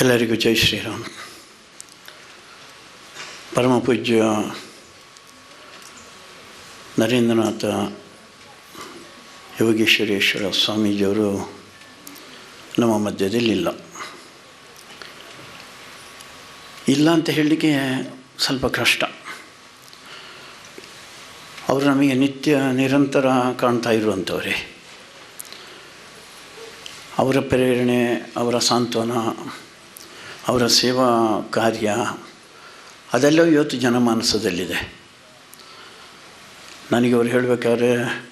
ಎಲ್ಲರಿಗೂ ಜೈ ಶ್ರೀರಾಮ್. ಪರಮ ಪೂಜ್ಯ ನರೇಂದ್ರನಾಥ ಯೋಗೇಶ್ವರೇಶ್ವರ ಸ್ವಾಮೀಜಿಯವರು ನಮ್ಮ ಮಧ್ಯದಲ್ಲಿಲ್ಲ. ಇಲ್ಲ ಅಂತ ಹೇಳಲಿಕ್ಕೆ ಸ್ವಲ್ಪ ಕಷ್ಟ. ಅವರು ನಮಗೆ ನಿತ್ಯ ನಿರಂತರ ಕಾಣ್ತಾ ಇರುವಂಥವರೇ. ಅವರ ಪ್ರೇರಣೆ, ಅವರ ಸಾಂತ್ವನ ಅವರ ಸೇವಾ ಕಾರ್ಯ ಅದೆಲ್ಲ ಇವತ್ತು ಜನಮಾನಸದಲ್ಲಿದೆ. ನನಗೆ ಅವ್ರು ಹೇಳಬೇಕಾದ್ರೆ,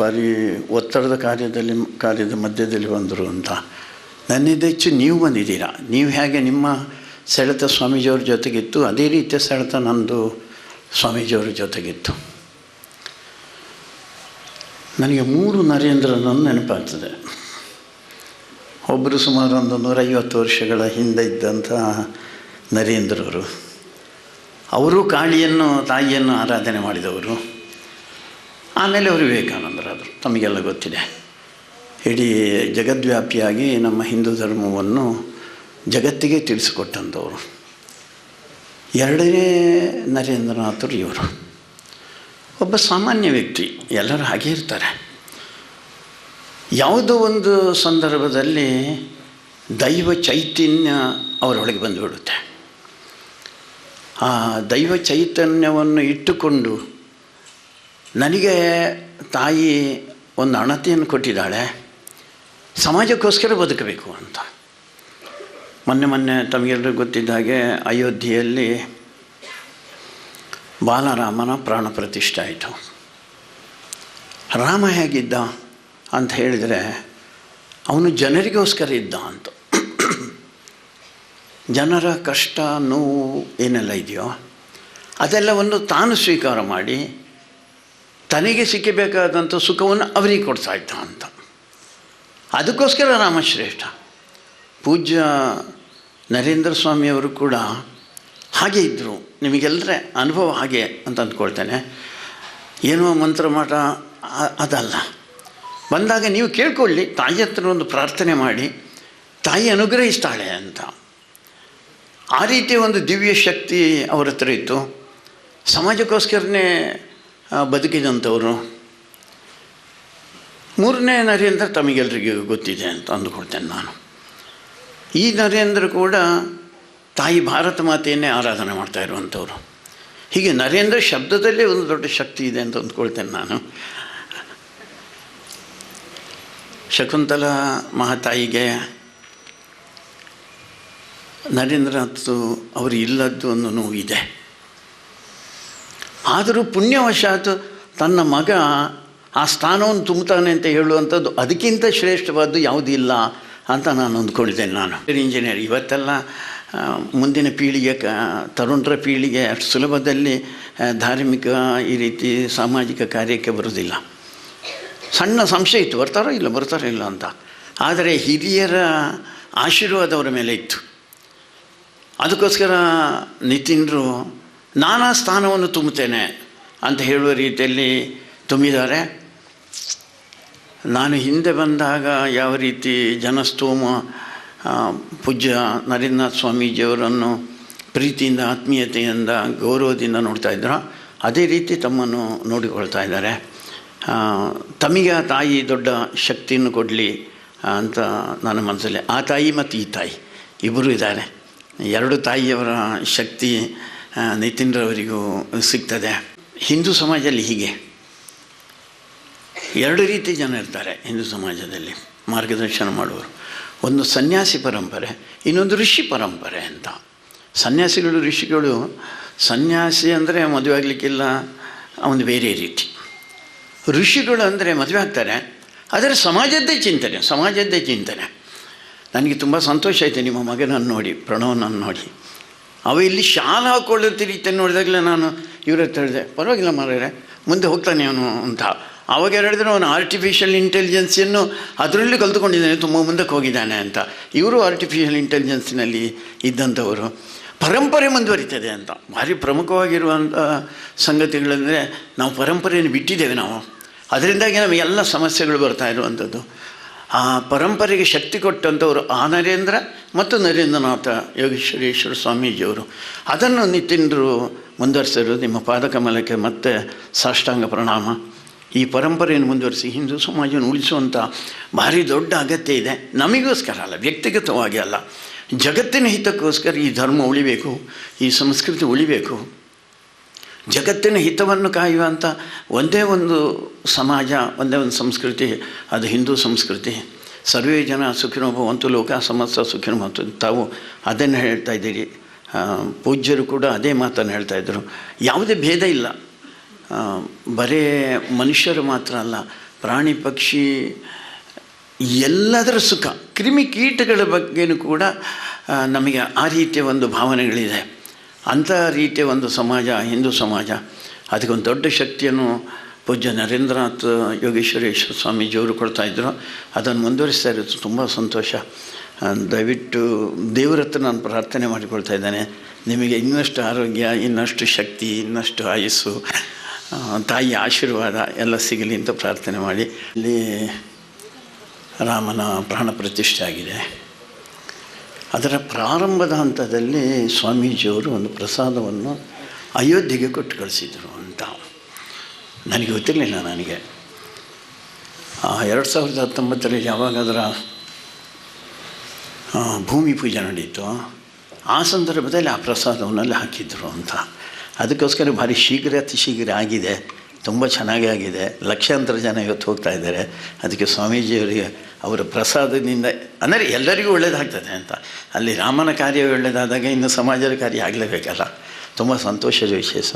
ಭಾರಿ ಒತ್ತಡದ ಕಾರ್ಯದಲ್ಲಿ, ಕಾರ್ಯದ ಮಧ್ಯದಲ್ಲಿ ಬಂದರು ಅಂತ. ನನ್ನಿಂದ ಹೆಚ್ಚು ನೀವು ಬಂದಿದ್ದೀರಾ? ನೀವು ಹೇಗೆ ನಿಮ್ಮ ಸೆಳೆತ ಸ್ವಾಮೀಜಿಯವ್ರ ಜೊತೆಗಿತ್ತು? ಅದೇ ರೀತಿಯ ಸೆಳೆತ ನಂದು ಸ್ವಾಮೀಜಿಯವ್ರ ಜೊತೆಗಿತ್ತು. ನನಗೆ ಮೂರು ನರೇಂದ್ರನನ್ನು ನೆನಪಾಗ್ತದೆ. ಒಬ್ಬರು ಸುಮಾರು ಒಂದು ನೂರೈವತ್ತು ವರ್ಷಗಳ ಹಿಂದೆ ಇದ್ದಂಥ ನರೇಂದ್ರವರು, ಅವರು ಕಾಳಿಯನ್ನು, ತಾಯಿಯನ್ನು ಆರಾಧನೆ ಮಾಡಿದವರು. ಆಮೇಲೆ ಅವರು ವಿವೇಕಾನಂದರಾದರು. ತಮಗೆಲ್ಲ ಗೊತ್ತಿದೆ. ಇಡೀ ಜಗದ್ವ್ಯಾಪಿಯಾಗಿ ನಮ್ಮ ಹಿಂದೂ ಧರ್ಮವನ್ನು ಜಗತ್ತಿಗೆ ತಿಳಿಸಿಕೊಟ್ಟಂಥವರು. ಎರಡನೇ ನರೇಂದ್ರನಾಥರು ಇವರು. ಒಬ್ಬ ಸಾಮಾನ್ಯ ವ್ಯಕ್ತಿ. ಎಲ್ಲರೂ ಹಾಗೆ ಇರ್ತಾರೆ. ಯಾವುದೋ ಒಂದು ಸಂದರ್ಭದಲ್ಲಿ ದೈವ ಚೈತನ್ಯ ಅವರೊಳಗೆ ಬಂದುಬಿಡುತ್ತೆ. ಆ ದೈವ ಚೈತನ್ಯವನ್ನು ಇಟ್ಟುಕೊಂಡು ನನಗೆ ತಾಯಿ ಒಂದು ಅಣತೆಯನ್ನು ಕೊಟ್ಟಿದ್ದಾಳೆ. ಸಮಾಜಕ್ಕೋಸ್ಕರ ಬದುಕಬೇಕು ಅಂತ. ಮೊನ್ನೆ ಮೊನ್ನೆ ತಮಗೆಲ್ಲರಿಗೂ ಗೊತ್ತಿದ್ದ ಹಾಗೆ ಅಯೋಧ್ಯೆಯಲ್ಲಿ ಬಾಲರಾಮನ ಪ್ರಾಣ ಪ್ರತಿಷ್ಠೆ ಆಯಿತು. ರಾಮ ಹೇಗಿದ್ದ? ಅಂತ ಹೇಳಿದರೆ, ಅವನು ಜನರಿಗೋಸ್ಕರ ಇದ್ದ ಅಂತ. ಜನರ ಕಷ್ಟ, ನೋವು ಏನೆಲ್ಲ ಇದೆಯೋ, ಅದೆಲ್ಲವನ್ನು ತಾನು ಸ್ವೀಕಾರ ಮಾಡಿ, ತನಗೆ ಸಿಕ್ಕಬೇಕಾದಂಥ ಸುಖವನ್ನು ಅವರಿಗೆ ಕೊಡ್ತಾ ಇದ್ದ ಅಂತ. ಅದಕ್ಕೋಸ್ಕರ ರಾಮಶ್ರೇಷ್ಠ, ಪೂಜ್ಯ ನರೇಂದ್ರ ಸ್ವಾಮಿಯವರು ಕೂಡ ಹಾಗೆ ಇದ್ದರು ನಿಮಗೆಲ್ಲರ ಅನುಭವ ಹಾಗೆ ಅಂತ ಅಂದ್ಕೊಳ್ತೇನೆ. ಏನೋ ಮಂತ್ರಮಾಟ ಅದಲ್ಲ. ಬಂದಾಗ ನೀವು ಕೇಳ್ಕೊಳ್ಳಿ, ತಾಯಿ ಹತ್ರ ಒಂದು ಪ್ರಾರ್ಥನೆ ಮಾಡಿ, ತಾಯಿ ಅನುಗ್ರಹಿಸ್ತಾಳೆ ಅಂತ. ಆ ರೀತಿಯ ಒಂದು ದಿವ್ಯ ಶಕ್ತಿ ಅವ್ರ ಹತ್ರ ಇತ್ತು. ಸಮಾಜಕ್ಕೋಸ್ಕರನೇ ಬದುಕಿದಂಥವರು. ಮೂರನೇ ನರೇಂದ್ರ ತಮಗೆಲ್ಲರಿಗೂ ಗೊತ್ತಿದೆ ಅಂತ ಅಂದುಕೊಳ್ತೇನೆ ನಾನು. ಈ ನರೇಂದ್ರ ಕೂಡ ತಾಯಿ ಭಾರತ ಮಾತೆಯನ್ನೇ ಆರಾಧನೆ ಮಾಡ್ತಾ ಇರುವಂಥವ್ರು. ಹೀಗೆ ನರೇಂದ್ರ ಶಬ್ದದಲ್ಲೇ ಒಂದು ದೊಡ್ಡ ಶಕ್ತಿ ಇದೆ ಅಂತ ಅಂದ್ಕೊಳ್ತೇನೆ ನಾನು. ಶಕುಂತಲ ಮಹಾತಾಯಿಗೆ ನರೇಂದ್ರನಾಥ್ ಅವರು ಇಲ್ಲದ್ದು ಒಂದು ನೋವಿದೆ. ಆದರೂ ಪುಣ್ಯವಶಾತ್ ತನ್ನ ಮಗ ಆ ಸ್ಥಾನವನ್ನು ತುಂಬುತ್ತಾನೆ ಅಂತ ಹೇಳುವಂಥದ್ದು ಅದಕ್ಕಿಂತ ಶ್ರೇಷ್ಠವಾದ್ದು ಯಾವುದಿಲ್ಲ ಅಂತ ನಾನು ಅಂದ್ಕೊಂಡಿದ್ದೇನೆ ನಾನು. ಇಂಜಿನಿಯರ್, ಇವತ್ತೆಲ್ಲ ಮುಂದಿನ ಪೀಳಿಗೆ ಕ ತರುಣರ ಪೀಳಿಗೆ ಅಷ್ಟು ಸುಲಭದಲ್ಲಿ ಧಾರ್ಮಿಕ ಈ ರೀತಿ ಸಾಮಾಜಿಕ ಕಾರ್ಯಕ್ಕೆ ಬರೋದಿಲ್ಲ ಸಣ್ಣ ಸಂಶಯ ಇತ್ತು. ಬರ್ತಾರೋ ಇಲ್ಲ ಬರ್ತಾರೋ ಇಲ್ಲ ಅಂತ. ಆದರೆ ಹಿರಿಯರ ಆಶೀರ್ವಾದ ಅವರ ಮೇಲೆ ಇತ್ತು. ಅದಕ್ಕೋಸ್ಕರ ನಿತಿನ್ರು, ನಾನಾ ಸ್ಥಾನವನ್ನು ತುಂಬುತ್ತೇನೆ ಅಂತ ಹೇಳುವ ರೀತಿಯಲ್ಲಿ ತುಂಬಿದ್ದಾರೆ. ನಾನು ಹಿಂದೆ ಬಂದಾಗ ಯಾವ ರೀತಿ ಜನಸ್ತೋಮ ಪೂಜ್ಯ ನರೇಂದ್ರನಾಥ್ ಸ್ವಾಮೀಜಿಯವರನ್ನು ಪ್ರೀತಿಯಿಂದ, ಆತ್ಮೀಯತೆಯಿಂದ, ಗೌರವದಿಂದ ನೋಡ್ತಾ ಇದ್ರು, ಅದೇ ರೀತಿ ತಮ್ಮನ್ನು ನೋಡಿಕೊಳ್ತಾ ಇದ್ದಾರೆ. ತಮಗೆ ತಾಯಿ ದೊಡ್ಡ ಶಕ್ತಿಯನ್ನು ಕೊಡಲಿ ಅಂತ ನನ್ನ ಮನಸ್ಸಲ್ಲಿ. ಆ ತಾಯಿ ಮತ್ತು ಈ ತಾಯಿ, ಇಬ್ಬರು ಇದ್ದಾರೆ. ಎರಡು ತಾಯಿಯವರ ಶಕ್ತಿ ನಿತಿನ್ರವರಿಗೂ ಸಿಗ್ತದೆ. ಹಿಂದೂ ಸಮಾಜದಲ್ಲಿ ಹೀಗೆ. ಎರಡು ರೀತಿ ಜನ ಇರ್ತಾರೆ ಹಿಂದೂ ಸಮಾಜದಲ್ಲಿ, ಮಾರ್ಗದರ್ಶನ ಮಾಡುವರು ಒಂದು ಸನ್ಯಾಸಿ ಪರಂಪರೆ, ಇನ್ನೊಂದು ಋಷಿ ಪರಂಪರೆ ಅಂತ. ಸನ್ಯಾಸಿಗಳು, ಋಷಿಗಳು, ಸನ್ಯಾಸಿ ಅಂದರೆ ಮದುವೆ ಆಗಲಿಕ್ಕಿಲ್ಲ, ಒಂದು ಬೇರೆ ರೀತಿ. ಋಷಿಗಳು ಅಂದರೆ ಮದುವೆ ಆಗ್ತಾರೆ. ಆದರೆ ಸಮಾಜದ್ದೇ ಚಿಂತನೆ ಸಮಾಜದ್ದೇ ಚಿಂತನೆ. ನನಗೆ ತುಂಬ ಸಂತೋಷ ಆಯಿತು ನಿಮ್ಮ ಮಗನನ್ನು ನೋಡಿ, ಪ್ರಣವನನ್ನು ನೋಡಿ. ಅವ ಇಲ್ಲಿ ಶಾಲೆ ರೀತಿ ನೋಡಿದಾಗಲೇ ನಾನು ಇವ್ರ ಹತ್ರ ಹೇಳಿದೆ, ಪರವಾಗಿಲ್ಲ ಮಾರೇ ಮುಂದೆ ಹೋಗ್ತಾನೆ ಅವನು ಅಂತ. ಅವಾಗ ಹೇಳಿದ್ರೆ, ಅವನು ಆರ್ಟಿಫಿಷಿಯಲ್ ಇಂಟೆಲಿಜೆನ್ಸಿಯನ್ನು ಅದರಲ್ಲಿ ಕಲ್ತುಕೊಂಡಿದ್ದಾನೆ, ತುಂಬ ಮುಂದಕ್ಕೆ ಹೋಗಿದ್ದಾನೆ ಅಂತ. ಇವರು ಆರ್ಟಿಫಿಷಿಯಲ್ ಇಂಟೆಲಿಜೆನ್ಸಿನಲ್ಲಿ ಇದ್ದಂಥವರು. ಪರಂಪರೆ ಮುಂದುವರಿತದೆ ಅಂತ. ಭಾರಿ ಪ್ರಮುಖವಾಗಿರುವಂಥ ಸಂಗತಿಗಳಂದರೆ, ನಾವು ಪರಂಪರೆಯನ್ನು ಬಿಟ್ಟಿದ್ದೇವೆ ನಾವು. ಅದರಿಂದಾಗಿ ನಮಗೆ ಎಲ್ಲ ಸಮಸ್ಯೆಗಳು ಬರ್ತಾ ಇರುವಂಥದ್ದು. ಆ ಪರಂಪರೆಗೆ ಶಕ್ತಿ ಕೊಟ್ಟಂಥವರು ಆ ನರೇಂದ್ರ ಮತ್ತು ನರೇಂದ್ರನಾಥ ಯೋಗೇಶ್ವರೇಶ್ವರ ಸ್ವಾಮೀಜಿಯವರು. ಅದನ್ನು ನಿತಿನರು ಮುಂದುವರಿಸಿದ್ರು. ನಿಮ್ಮ ಪಾದಕಮಲಕ್ಕೆ ಮತ್ತೆ ಸಾಷ್ಟಾಂಗ ಪ್ರಣಾಮ. ಈ ಪರಂಪರೆಯನ್ನು ಮುಂದುವರಿಸಿ ಹಿಂದೂ ಸಮಾಜವನ್ನು ಉಳಿಸುವಂಥ ಭಾರಿ ದೊಡ್ಡ ಅಗತ್ಯ ಇದೆ. ನಮಗೋಸ್ಕರ ಅಲ್ಲ, ವ್ಯಕ್ತಿಗತವಾಗಿ ಅಲ್ಲ. ಜಗತ್ತಿನ ಹಿತಕ್ಕೋಸ್ಕರ ಈ ಧರ್ಮ ಉಳಿಬೇಕು, ಈ ಸಂಸ್ಕೃತಿ ಉಳಿಬೇಕು. ಜಗತ್ತಿನ ಹಿತವನ್ನು ಕಾಯುವಂಥ ಒಂದೇ ಒಂದು ಸಮಾಜ, ಒಂದೇ ಒಂದು ಸಂಸ್ಕೃತಿ, ಅದು ಹಿಂದೂ ಸಂಸ್ಕೃತಿ. ಸರ್ವೇ ಜನ ಸುಖಿನೋ ಭವಂತು ಲೋಕ ಸಮಸ್ತ ಸುಖಿನೋ ಭವಂತು ತಾವು ಅದನ್ನು ಹೇಳ್ತಾ ಇದ್ದೀರಿ. ಪೂಜ್ಯರು ಕೂಡ ಅದೇ ಮಾತನ್ನು ಹೇಳ್ತಾ ಇದ್ದರು. ಯಾವುದೇ ಭೇದ ಇಲ್ಲ. ಬರೇ ಮನುಷ್ಯರು ಮಾತ್ರ ಅಲ್ಲ, ಪ್ರಾಣಿ ಪಕ್ಷಿ, ಎಲ್ಲದರ ಸುಖ. ಕ್ರಿಮಿಕೀಟಗಳ ಬಗ್ಗೆನೂ ಕೂಡ ನಮಗೆ ಆ ರೀತಿಯ ಒಂದು ಭಾವನೆಗಳಿದೆ. ಅಂಥ ರೀತಿಯ ಒಂದು ಸಮಾಜ, ಹಿಂದೂ ಸಮಾಜ, ಅದಕ್ಕೊಂದು ದೊಡ್ಡ ಶಕ್ತಿಯನ್ನು ಪೂಜ್ಯ ನರೇಂದ್ರನಾಥ್ ಯೋಗೇಶ್ವರೇಶ್ವರ ಸ್ವಾಮೀಜಿಯವರು ಇದ್ದರು ಅದನ್ನು ಮುಂದುವರಿಸ್ತಾ ಇರೋದು ತುಂಬ ಸಂತೋಷ. ದಯವಿಟ್ಟು ದೇವರ ಹತ್ರ ನಾನು ಪ್ರಾರ್ಥನೆ ಮಾಡಿಕೊಳ್ತಾ ಇದ್ದೇನೆ. ನಿಮಗೆ ಇನ್ನಷ್ಟು ಆರೋಗ್ಯ, ಇನ್ನಷ್ಟು ಶಕ್ತಿ, ಇನ್ನಷ್ಟು ಆಯಸ್ಸು ತಾಯಿಯ ಆಶೀರ್ವಾದ ಎಲ್ಲ ಸಿಗಲಿ ಅಂತ ಪ್ರಾರ್ಥನೆ ಮಾಡಿ. ಇಲ್ಲಿ ರಾಮನ ಪ್ರಾಣ ಪ್ರತಿಷ್ಠೆ ಆಗಿದೆ. ಅದರ ಪ್ರಾರಂಭದ ಹಂತದಲ್ಲಿ ಸ್ವಾಮೀಜಿಯವರು ಒಂದು ಪ್ರಸಾದವನ್ನು ಅಯೋಧ್ಯೆಗೆ ಕೊಟ್ಟು ಕಳಿಸಿದರು ಅಂತ. ನನಗೆ ಗೊತ್ತಿರಲಿಲ್ಲ ನನಗೆ. ಎರಡು ಸಾವಿರದ ಹತ್ತೊಂಬತ್ತರಲ್ಲಿ ಯಾವಾಗ ಅದರ ಭೂಮಿ ಪೂಜೆ ನಡೀತು, ಆ ಸಂದರ್ಭದಲ್ಲಿ ಆ ಪ್ರಸಾದವನ್ನಲ್ಲಿ ಹಾಕಿದ್ರು ಅಂತ. ಅದಕ್ಕೋಸ್ಕರ ಭಾರಿ ಶೀಘ್ರ, ಅತಿ ಶೀಘ್ರ ಆಗಿದೆ. ತುಂಬ ಚೆನ್ನಾಗಿ ಆಗಿದೆ. ಲಕ್ಷಾಂತರ ಜನ ಇವತ್ತು ಹೋಗ್ತಾ ಇದ್ದಾರೆ. ಅದಕ್ಕೆ ಸ್ವಾಮೀಜಿಯವರಿಗೆ ಅವರ ಪ್ರಸಾದದಿಂದ, ಅಂದರೆ ಎಲ್ಲರಿಗೂ ಒಳ್ಳೆಯದಾಗ್ತದೆ ಅಂತ. ಅಲ್ಲಿ ರಾಮನ ಕಾರ್ಯ ಒಳ್ಳೆಯದಾದಾಗ ಇನ್ನು ಸಮಾಜದ ಕಾರ್ಯ ಆಗಲೇಬೇಕಲ್ಲ. ತುಂಬ ಸಂತೋಷದ ವಿಶೇಷ.